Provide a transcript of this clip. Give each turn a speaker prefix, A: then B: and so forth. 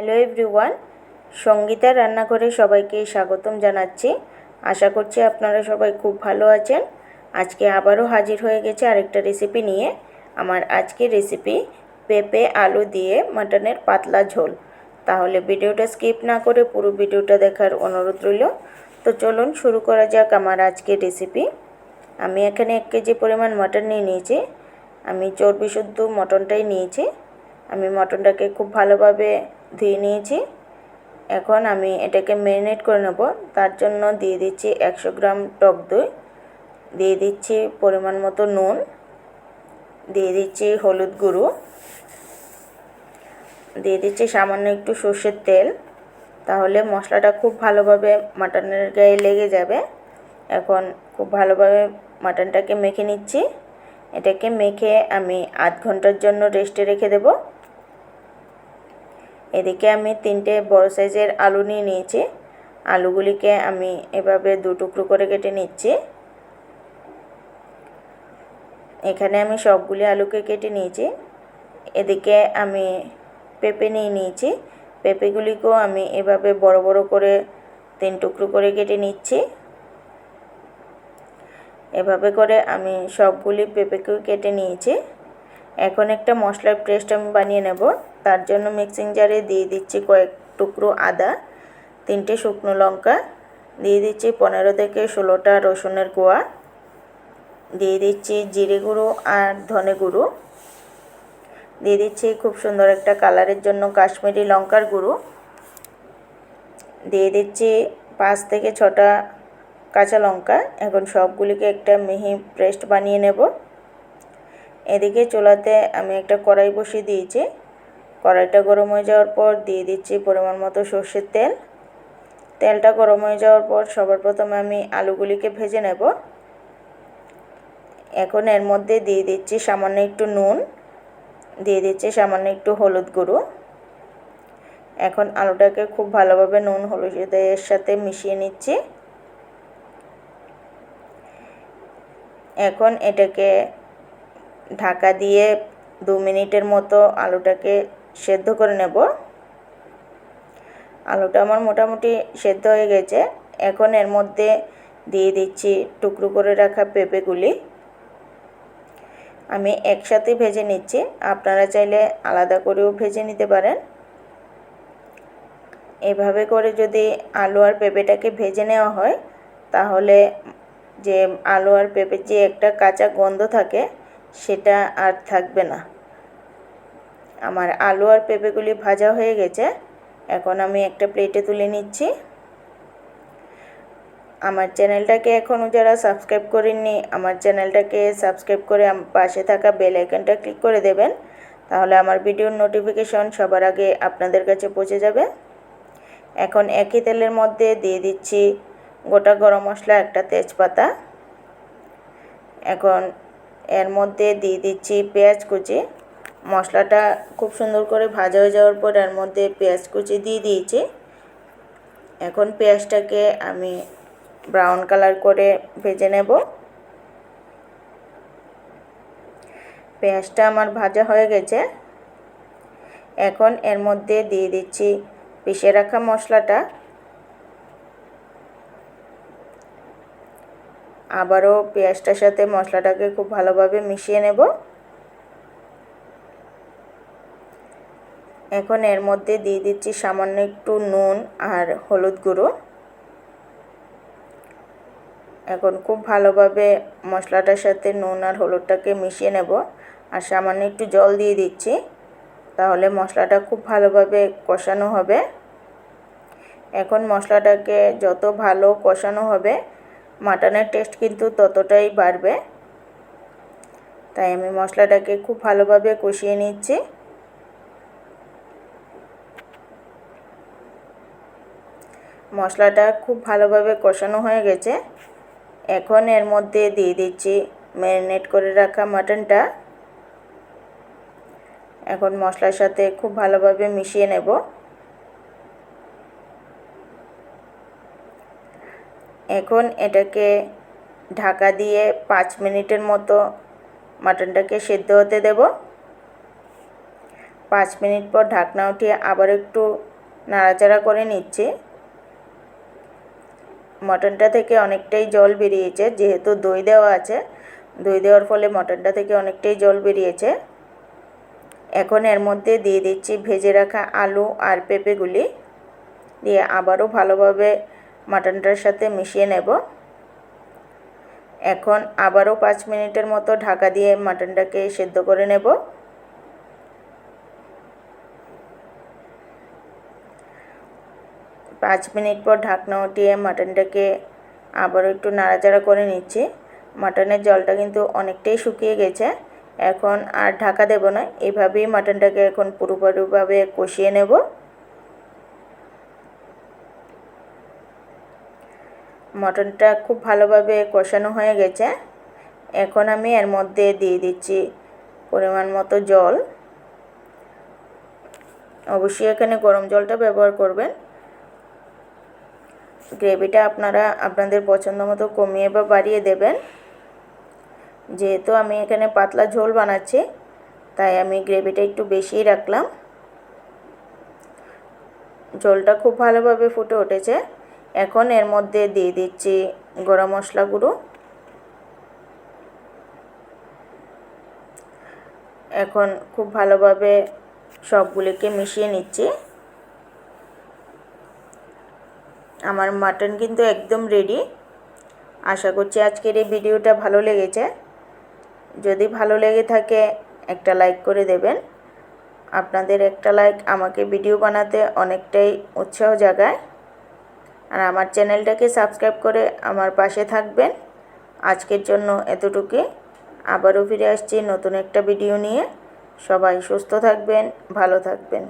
A: Hello everyone Sangeeta রান্নাঘরে সবাইকে স্বাগতম জানাচ্ছি। আশা করছি আপনারা সবাই খুব ভালো আছেন। আজকে আবারও হাজির হয়ে গেছে আরেকটা রেসিপি নিয়ে। আমার আজকের রেসিপি পেঁপে আলু দিয়ে মাটনের পাতলা ঝোল। তাহলে ভিডিওটা স্কিপ না করে পুরো ভিডিওটা দেখার অনুরোধ রইল। তো চলুন শুরু করা যাক আমার আজকের রেসিপি আমি এখানে এক কেজি পরিমাণ মাটন নিয়ে নিয়েছি। আমি চর্বি শুদ্ধ মটনটাই নিয়েছি। আমি মটনটাকে খুব ভালোভাবে ধুয়ে নিয়েছি। এখন আমি এটাকে ম্যারিনেট করে নেব। তার জন্য দিয়ে দিচ্ছি একশো গ্রাম টক দই। দিয়ে দিচ্ছি পরিমাণ মতো নুন। দিয়ে দিচ্ছি হলুদ গুঁড়ো। দিয়ে দিচ্ছি সামান্য একটু সর্ষের তেল। তাহলে মশলাটা খুব ভালোভাবে মাটনের গায়ে লেগে যাবে। এখন খুব ভালোভাবে মাটনটাকে মেখে নিচ্ছি। এটাকে মেখে আমি আধ ঘণ্টার জন্য রেস্টে রেখে দেব। এদিকে আমি তিনটে বড় সাইজের আলু নিয়ে নিয়েছি। আলুগুলিকে আমি এভাবে দু টুকরো করে কেটে নিচ্ছি। এখানে আমি সবগুলি আলুকে কেটে নিয়েছি। এদিকে আমি পেঁপে নিয়ে নিয়েছি। পেঁপেগুলিকেও আমি এভাবে বড় বড় করে তিন টুকরো করে কেটে নিচ্ছি। এভাবে করে আমি সবগুলি পেঁপেকেও কেটে নিয়েছি। এখন একটা মশলার পেস্ট আমি বানিয়ে নেব। তার জন্য মিক্সিং জারে দিয়ে দিচ্ছি কয়েক টুকরো আদা, তিনটে শুকনো লঙ্কা, দিয়ে দিচ্ছি পনেরো থেকে ষোলোটা রসুনের গোয়া দিয়ে দিচ্ছি জিরে গুঁড়ো আর ধনে গুঁড়ো, দিয়ে দিচ্ছি খুব সুন্দর একটা কালারের জন্য কাশ্মীরি লঙ্কার গুঁড়ো, দিয়ে দিচ্ছি পাঁচ থেকে ছটা কাঁচা লঙ্কা। এখন সবগুলিকে একটা মিহি পেস্ট বানিয়ে নেব। এদিকে চুলাতে আমি একটা কড়াই বসিয়ে দিয়েছি। কড়াইটা গরম হয়ে যাওয়ার পর দিয়ে দিচ্ছি পরিমাণ মতো সর্ষের তেল। তেলটা গরম হয়ে যাওয়ার পর সবার প্রথমে আমি আলুগুলিকে ভেজে নেব। এখন এর মধ্যে দিয়ে দিচ্ছি সামান্য একটু নুন, দিয়ে দিচ্ছি সামান্য একটু হলুদ গুঁড়ো। এখন আলুটাকে খুব ভালোভাবে নুন হলুদ হলুদের সাথে মিশিয়ে নিচ্ছি। এখন এটাকে ঢাকা দিয়ে দু মিনিটের মতো আলুটাকে সেদ্ধ করে নেব। আলুটা আমার মোটামুটি সেদ্ধ হয়ে গেছে। এখন এর মধ্যে দিয়ে দিচ্ছি টুকরো করে রাখা পেঁপেগুলি। আমি একসাথে ভেজে নিচ্ছি। আপনারা চাইলে আলাদা করেও ভেজে নিতে পারেন। এভাবে করে যদি আলু আর পেঁপেটাকে ভেজে নেওয়া হয়, তাহলে যে আলু আর পেঁপের যে একটা কাঁচা গন্ধ থাকে, সেটা আর থাকবে না। আমার আলু আর পেঁপেগুলি ভাজা হয়ে গেছে। এখন আমি একটা প্লেটে তুলে নিচ্ছি। আমার চ্যানেলটাকে এখনও যারা সাবস্ক্রাইব করেননি, আমার চ্যানেলটাকে সাবস্ক্রাইব করে পাশে থাকা বেল আইকনটা ক্লিক করে দেবেন। তাহলে আমার ভিডিওর নোটিফিকেশন সবার আগে আপনাদের কাছে পৌঁছে যাবে। এখন একই তেলের মধ্যে দিয়ে দিচ্ছি গোটা গরম মশলা, একটা তেজপাতা। এখন এর মধ্যে দিয়ে দিচ্ছি পেঁয়াজ কুচি। মশলাটা খুব সুন্দর করে ভাজা হয়ে যাওয়ার পর এর মধ্যে পেঁয়াজ কুচি দিয়ে দিয়েছি। এখন পেঁয়াজটাকে আমি ব্রাউন কালার করে ভেজে নেব। পেঁয়াজটা আমার ভাজা হয়ে গেছে। এখন এর মধ্যে দিয়ে দিচ্ছি পিষে রাখা মশলাটা। আবারও পেঁয়াজটার সাথে মশলাটাকে খুব ভালোভাবে মিশিয়ে নেব। এখন এর মধ্যে দিয়ে দিচ্ছি সামান্য একটু নুন আর হলুদ গুঁড়ো। এখন খুব ভালোভাবে মশলাটার সাথে নুন আর হলুদটাকে মিশিয়ে নেব আর সামান্য একটু জল দিয়ে দিচ্ছি, তাহলে মশলাটা খুব ভালোভাবে কষানো হবে। এখন মশলাটাকে যত ভালো কষানো হবে, মাটনের টেস্ট কিন্তু ততটাই বাড়বে। তাই আমি মশলাটাকে খুব ভালোভাবে কষিয়ে নিচ্ছি। মশলাটা খুব ভালোভাবে কষানো হয়ে গেছে। এখন এর মধ্যে দিয়ে দিচ্ছি ম্যারিনেট করে রাখা মাটনটা। এখন মশলার সাথে খুব ভালোভাবে মিশিয়ে নেব। এখন এটাকে ঢাকা দিয়ে পাঁচ মিনিটের মতো মাটনটাকে সেদ্ধ হতে দেব। পাঁচ মিনিট পর ঢাকনা উঠিয়ে আবার একটু নাড়াচাড়া করে নিচ্ছি। মটনটা থেকে অনেকটাই জল বেরিয়েছে, যেহেতু দই দেওয়া আছে। দই দেওয়ার ফলে মটনটা থেকে অনেকটাই জল বেরিয়েছে। এখন এর মধ্যে দিয়ে দিচ্ছি ভেজে রাখা আলু আর পেঁপেগুলি। দিয়ে আবারও ভালোভাবে মাটনটার সাথে মিশিয়ে নেব। এখন আবারও পাঁচ মিনিটের মতো ঢাকা দিয়ে মাটনটাকে সেদ্ধ করে নেব। পাঁচ মিনিট পর ঢাকনা উঠিয়ে মাটনটাকে আবারও একটু নাড়াচাড়া করে নিচ্ছি। মাটনের জলটা কিন্তু অনেকটাই শুকিয়ে গেছে। এখন আর ঢাকা দেব না। এভাবেই মাটনটাকে এখন পুরোপুরিভাবে কষিয়ে নেব। মটনটা খুব ভালোভাবে কষানো হয়ে গেছে। এখন আমি এর মধ্যে দিয়ে দিচ্ছি পরিমাণ মতো জল। অবশ্যই এখানে গরম জলটা ব্যবহার করবেন। গ্রেভিটা আপনারা আপনাদের পছন্দ মতো কমিয়ে বা বাড়িয়ে দেবেন। যেহেতু আমি এখানে পাতলা ঝোল বানাচ্ছি, তাই আমি গ্রেভিটা একটু বেশিই রাখলাম। ঝোলটা খুব ভালোভাবে ফুটে উঠেছে। এখন এর মধ্যে দিয়ে দিচ্ছি গরম মশলা গুঁড়ো। এখন খুব ভালোভাবে সবগুলিকে মিশিয়ে নিচ্ছি। আমার মাটন কিন্তু একদম রেডি আশা করছি আজকের এই ভিডিওটা ভালো লেগেছে। যদি ভালো লেগে থাকে, একটা লাইক করে দেবেন। আপনাদের একটা লাইক আমাকে ভিডিও বানাতে অনেকটাই উৎসাহ জাগায়। আর আমার চ্যানেলটাকে সাবস্ক্রাইব করে আমার পাশে থাকবেন। আজকের জন্য এতটুকুই আবারও ফিরে আসছি নতুন একটা ভিডিও নিয়ে। সবাই সুস্থ থাকবেন, ভালো থাকবেন।